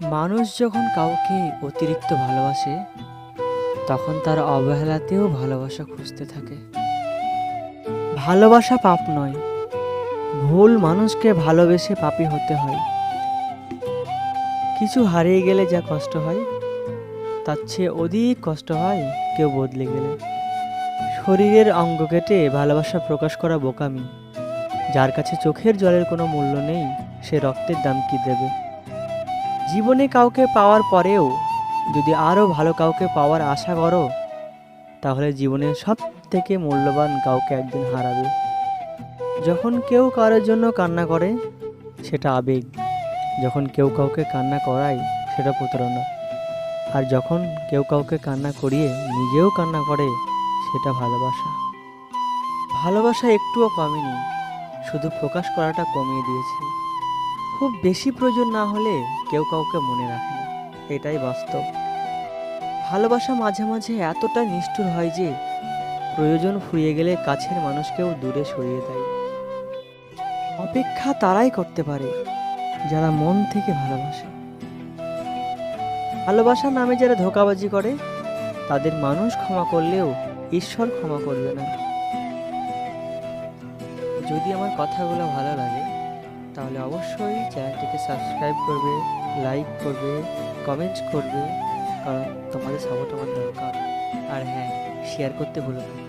মানুষ যখন কাউকে অতিরিক্ত ভালোবাসে, তখন তার অবহেলাতেও ভালোবাসা খুঁজতে থাকে। ভালোবাসা পাপ নয়, ভুল মানুষকে ভালোবেসে পাপী হতে হয়। কিছু হারিয়ে গেলে যা কষ্ট হয়, তার চেয়ে অধিক কষ্ট হয় কেউ বদলে গেলে। শরীরের অঙ্গ কেটে ভালোবাসা প্রকাশ করা বোকামি, যার কাছে চোখের জলের কোনো মূল্য নেই, সে রক্তের দাম কি দেবে? জীবনে কাউকে পাওয়ার পরেও যদি আরও ভালো কাউকে পাওয়ার আশা করো, তাহলে জীবনে সব থেকে মূল্যবান কাউকে একদিন হারাবে। যখন কেউ কারোর জন্য কান্না করে, সেটা আবেগ। যখন কেউ কাউকে কান্না করায়, সেটা প্রতারণা। আর যখন কেউ কাউকে কান্না করিয়ে নিজেও কান্না করে, সেটা ভালোবাসা। ভালোবাসা একটুও কমেনি, শুধু প্রকাশ করাটা কমিয়ে দিয়েছে। খুব বেশি প্রয়োজন না হলে কেউ কাউকে মনে রাখে না। এটাই বাস্তব। ভালোবাসা মাঝে মাঝে এতটা নিষ্ঠুর হয় যে প্রয়োজন ফুরিয়ে গেলে কাছের মানুষকেও দূরে সরিয়ে দেয়। অপেক্ষা তারাই করতে পারে, যারা মন থেকে ভালোবাসে। ভালোবাসা নামে যারা ধোকাবাজি করে, তাদের মানুষ ক্ষমা করলেও ঈশ্বর ক্ষমা করবে না। যদি আমার কথাগুলো ভালো লাগে তাহলে অবশ্যই চ্যানেলটিকে সাবস্ক্রাইব করবে, লাইক করবে, কমেন্ট করবে, কারণ তোমাদের সাপোর্ট আমার দরকার। আর হ্যাঁ শেয়ার করতে ভুলো না।